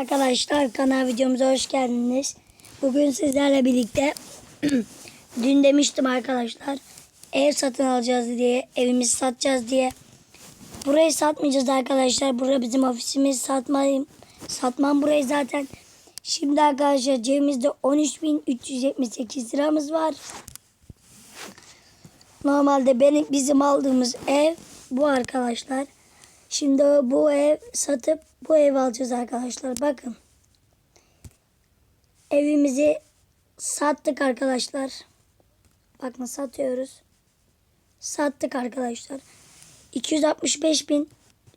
Arkadaşlar kanal videomuza hoş geldiniz. Bugün sizlerle birlikte dün demiştim arkadaşlar ev satın alacağız diye evimizi satacağız diye. Burayı satmayacağız arkadaşlar. Bura bizim ofisimiz satmayayım. Satmam burayı zaten. Şimdi arkadaşlar cebimizde 13.378 liramız var. Normalde benim bizim aldığımız ev bu arkadaşlar. Şimdi bu ev satıp bu ev alacağız arkadaşlar. Bakın. Evimizi sattık arkadaşlar. Bakın satıyoruz. Sattık arkadaşlar. 265 bin.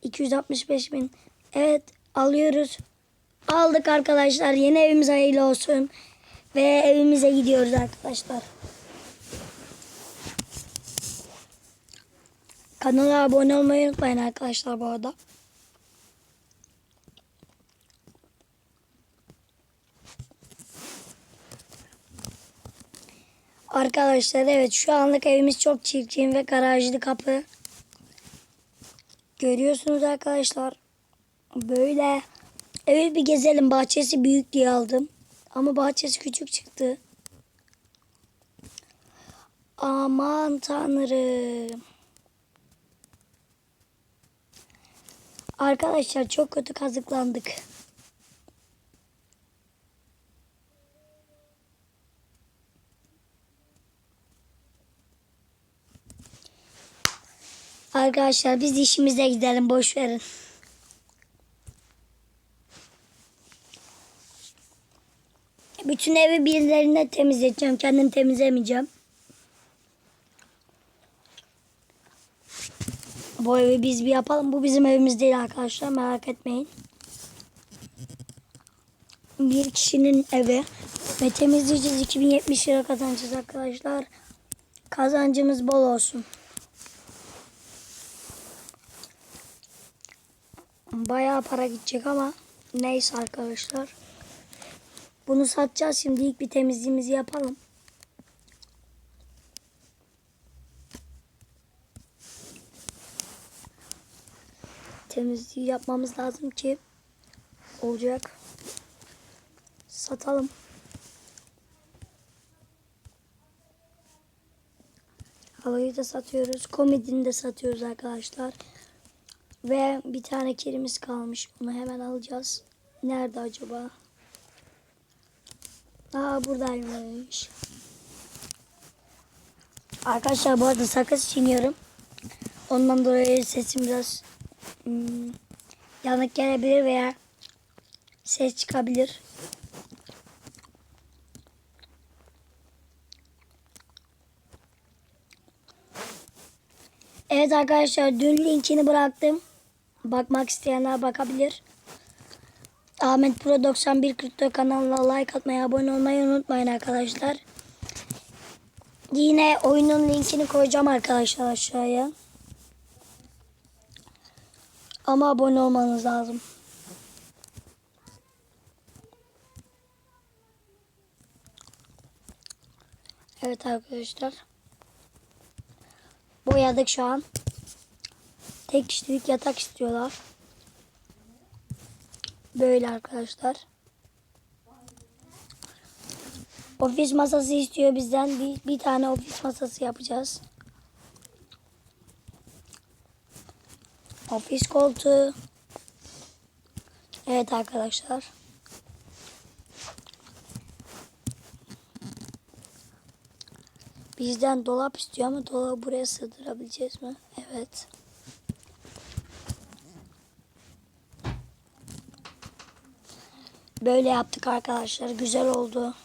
265 bin. Evet alıyoruz. Aldık arkadaşlar. Yeni evimiz hayırlı olsun. Ve evimize gidiyoruz arkadaşlar. Kanala abone olmayı unutmayın arkadaşlar bu arada. Arkadaşlar evet şu anlık evimiz çok çirkin ve garajlı kapı. Görüyorsunuz arkadaşlar. Böyle evi bir gezelim. Bahçesi büyük diye aldım. Ama bahçesi küçük çıktı. Aman tanrım. Arkadaşlar çok kötü kazıklandık. Arkadaşlar biz işimize gidelim boş verin. Bütün evi birilerine temizleteceğim. Kendim temizlemeyeceğim. Bu evi biz bir yapalım. Bu bizim evimiz değil arkadaşlar. Merak etmeyin. Bir kişinin evi. Ve temizleyeceğiz. 2070 lira kazanacağız arkadaşlar. Kazancımız bol olsun. Bayağı para gidecek ama neyse arkadaşlar. Bunu satacağız şimdi. ilk bir temizliğimizi yapalım. temizliği yapmamız lazım ki olacak. Satalım. Havayı da satıyoruz. Komedini de satıyoruz arkadaşlar. Ve bir tane kirimiz kalmış. Onu hemen alacağız. Nerede acaba? Aa buradaymış. Arkadaşlar bu arada sakız çiğniyorum. Ondan dolayı sesim biraz hmm, yanık gelebilir veya ses çıkabilir. Evet arkadaşlar dün linkini bıraktım. Bakmak isteyenler bakabilir. Ahmet Pro 9144 kanalına like atmayı, abone olmayı unutmayın arkadaşlar. Yine oyunun linkini koyacağım arkadaşlar aşağıya. Ama abone olmanız lazım. Evet arkadaşlar. Boyadık şu an. Tek kişilik yatak istiyorlar. Böyle arkadaşlar. Ofis masası istiyor bizden. Bir, bir tane ofis masası yapacağız. Ofis koltuğu. Evet arkadaşlar. Bizden dolap istiyor ama dolabı buraya sığdırabileceğiz mi? Evet. Böyle yaptık arkadaşlar. Güzel oldu.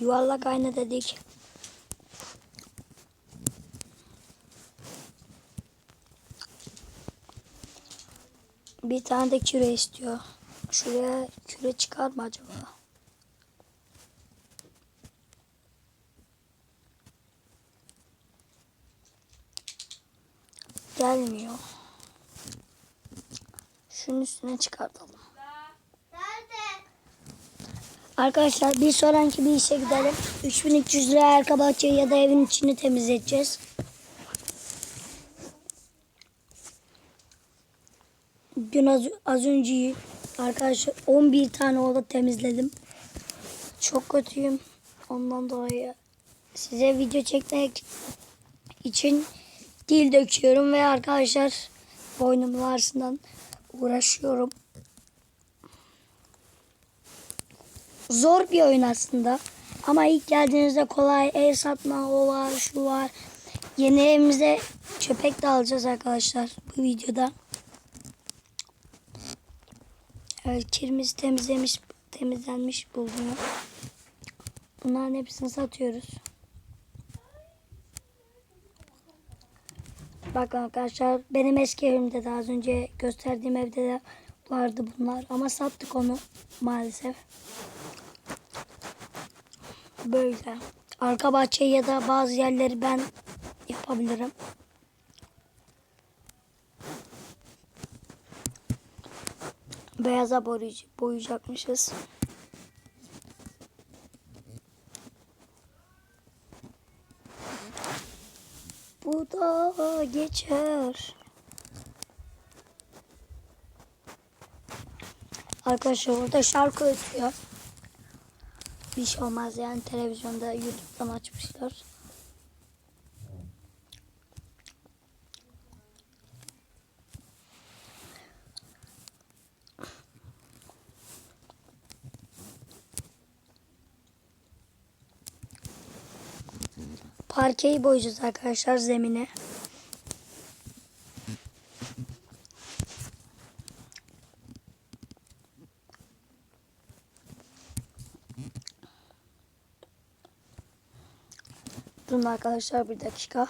Yuvarlak ayna dedik. Bir tane de küre istiyor. Şuraya küre çıkar mı acaba? Gelmiyor. Şunun üstüne çıkartalım. Arkadaşlar bir sonraki bir işe gidelim. 3300 lira arka bahçeyi ya da evin içini temizleyeceğiz. Dün az, az önce arkadaşlar 11 tane oda temizledim. Çok kötüyüm. Ondan dolayı size video çekmek için dil döküyorum ve arkadaşlar boynumun ağrısından uğraşıyorum. Zor bir oyun aslında. Ama ilk geldiğinizde kolay el satma o var şu var. Yeni evimize köpek de alacağız arkadaşlar bu videoda. Evet kirimiz temizlemiş temizlenmiş bulunuyor. Bunların hepsini satıyoruz. Bakın arkadaşlar benim eski evimde de az önce gösterdiğim evde de vardı bunlar ama sattık onu maalesef. Böyle. Arka bahçeyi ya da bazı yerleri ben yapabilirim. Beyaza boyayacak, boyayacakmışız. Da geçer. Arkadaşlar orada şarkı ötüyor. Bir şey olmaz yani televizyonda YouTube'dan açmışlar. Parkeyi boyayacağız arkadaşlar zemine. Durun arkadaşlar bir dakika.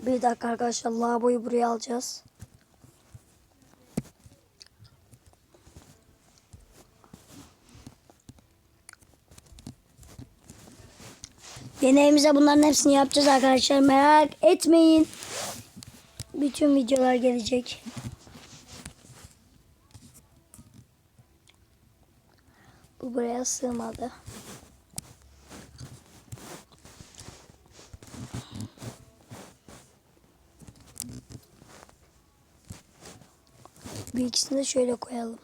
Bir dakika arkadaşlar lavaboyu buraya alacağız. Yeni evimize bunların hepsini yapacağız arkadaşlar. Merak etmeyin. Bütün videolar gelecek. Bu buraya sığmadı. Bir de şöyle koyalım.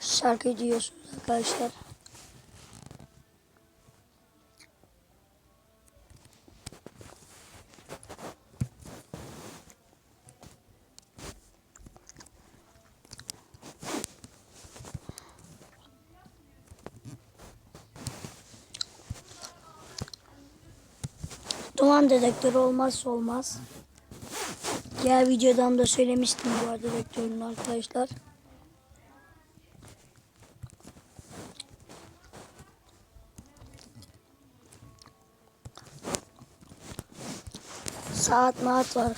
Şarkı duyuyorsunuz arkadaşlar. Duman dedektörü olmazsa olmaz. Diğer videodan da söylemiştim bu dedektörün arkadaşlar. Saat maat var.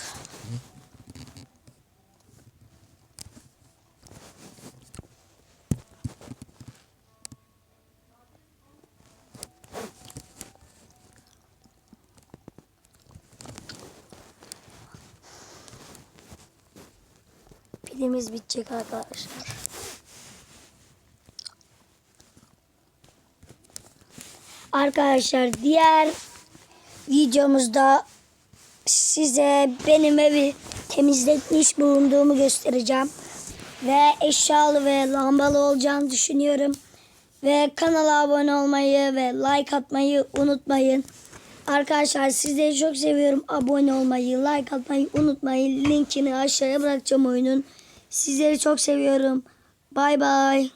Pilimiz bitecek arkadaşlar. Arkadaşlar diğer videomuzda size benim evi temizletmiş bulunduğumu göstereceğim. Ve eşyalı ve lambalı olacağını düşünüyorum. Ve kanala abone olmayı ve like atmayı unutmayın. Arkadaşlar sizleri çok seviyorum. Abone olmayı, like atmayı unutmayın. Linkini aşağıya bırakacağım oyunun. Sizleri çok seviyorum. Bay bay.